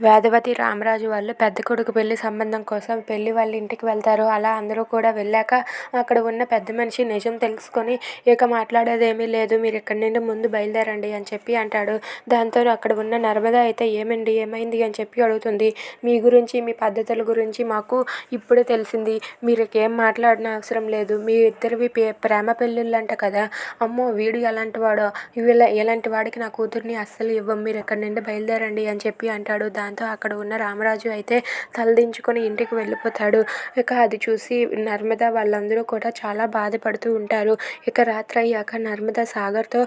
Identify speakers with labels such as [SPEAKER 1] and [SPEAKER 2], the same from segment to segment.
[SPEAKER 1] వేదవతి రామరాజు వాళ్ళు పెద్ద కొడుకు పెళ్ళి సంబంధం కోసం పెళ్ళి వాళ్ళ ఇంటికి వెళ్తారు. అలా అందరూ కూడా వెళ్ళాక అక్కడ ఉన్న పెద్ద మనిషి నిజం తెలుసుకొని ఇక మాట్లాడేదేమీ లేదు. మీరు ఇక్కడి నుండి ముందు బయలుదేరండి అని చెప్పి అంటాడు. దాంతో అక్కడ ఉన్న నర్మద అయితే ఏమండి ఏమైంది? అని చెప్పి అడుగుతుంది. మీ గురించి మీ పద్ధతుల గురించి మాకు ఇప్పుడే తెలిసింది. మీరు ఏం మాట్లాడిన అవసరం లేదు. మీ ఇద్దరివి పే ప్రేమ పెళ్ళిళ్ళంట కదా. అమ్మో వీడు ఎలాంటి వాడో ఇలా ఎలాంటి వాడికి నా కూతుర్ని అస్సలు ఇవ్వం. మీరు ఇక్కడి నుండి బయలుదేరండి అని చెప్పి అంటాడు. దాంతో అక్కడ ఉన్న రామరాజు అయితే తలదించుకొని ఇంటికి వెళ్ళిపోతాడు. ఇక అది చూసి నర్మద వాళ్ళందరూ కూడా చాలా బాధపడుతూ ఉంటారు. ఇక రాత్రి అయ్యాక నర్మద సాగర్తో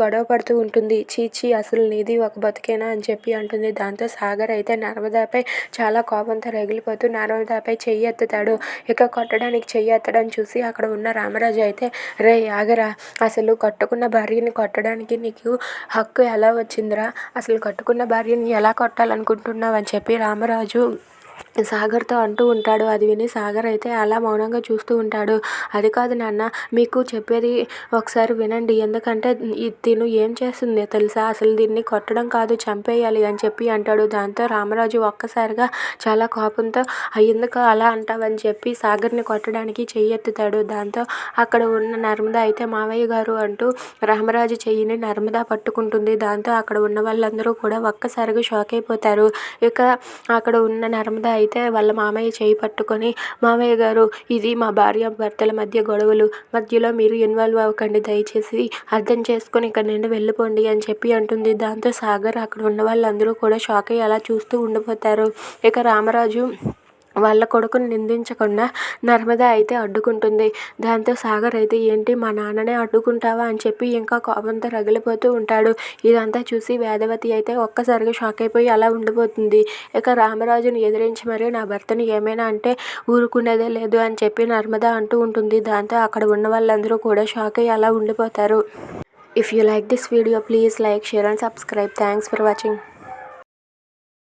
[SPEAKER 1] గొడవ పడుతూ ఉంటుంది. చీచి అసలు నీది ఒక బతికేనా? అని చెప్పి అంటుంది. దాంతో సాగర్ అయితే నర్మదాపై చాలా కోపంతో రగిలిపోతూ నర్మదాపై చెయ్యి ఎత్తుతాడు. ఇక కొట్టడానికి చెయ్యి ఎత్తడం చూసి అక్కడ ఉన్న రామరాజు అయితే రే ఆగరా. అసలు కట్టుకున్న భార్యని కొట్టడానికి నీకు హక్కు ఎలా వచ్చిందిరా? అసలు కట్టుకున్న భార్యని ఎలా కొట్టాలనుకుంటున్నావు? అనుకుంటున్నావని చెప్పి రామరాజు సాగర్తో అంటూ ఉంటాడు. అది విని సాగర్ అయితే అలా మౌనంగా చూస్తూ ఉంటాడు. అది కాదు నాన్న మీకు చెప్పేది ఒకసారి వినండి. ఎందుకంటే తిను ఏం చేస్తుంది తెలుసా? అసలు దీన్ని కొట్టడం కాదు చంపేయాలి అని చెప్పి అంటాడు. దాంతో రామరాజు ఒక్కసారిగా చాలా కోపంతో ఎందుకు అలా అంటావని చెప్పి సాగర్ని కొట్టడానికి చెయ్యెత్తుతాడు. దాంతో అక్కడ ఉన్న నర్మద అయితే మావయ్య గారు అంటూ రామరాజు చెయ్యిని నర్మద పట్టుకుంటుంది. దాంతో అక్కడ ఉన్న వాళ్ళందరూ కూడా ఒక్కసారిగా షాక్ అయిపోతారు. ఇక అక్కడ ఉన్న నర్మద అయితే వాళ్ళ మామయ్య చేయి పట్టుకొని మామయ్య గారు ఇది మా భార్య భర్తల మధ్య గొడవలు. మధ్యలో మీరు ఇన్వాల్వ్ అవ్వకండి దయచేసి. అర్థం చేసుకొని ఇక్కడ నుండి వెళ్ళిపోండి అని చెప్పి అంటుంది. దాంతో సాగర్ అక్కడ ఉన్న వాళ్ళందరూ కూడా షాక్ అయ్యి అలా చూస్తూ ఉండిపోతారు. ఇక రామరాజు వాళ్ళ కొడుకుని నిందించకుండా నర్మద అయితే అడ్డుకుంటుంది. దాంతో సాగర్ అయితే ఏంటి మా నాన్ననే అడ్డుకుంటావా? అని చెప్పి ఇంకా కోపంతో రగిలిపోతూ ఉంటాడు. ఇదంతా చూసి వేదవతి అయితే ఒక్కసారిగా షాక్ అయిపోయి అలా ఉండిపోతుంది. ఇక రామరాజుని ఎదిరించి మరి నా భర్తని ఏమైనా అంటే ఊరుకునేదే లేదు అని చెప్పి నర్మద అంటూ ఉంటుంది. దాంతో అక్కడ ఉన్న వాళ్ళందరూ కూడా షాక్ అయ్యి అలా ఉండిపోతారు. If you like this video please like share and subscribe thanks for watching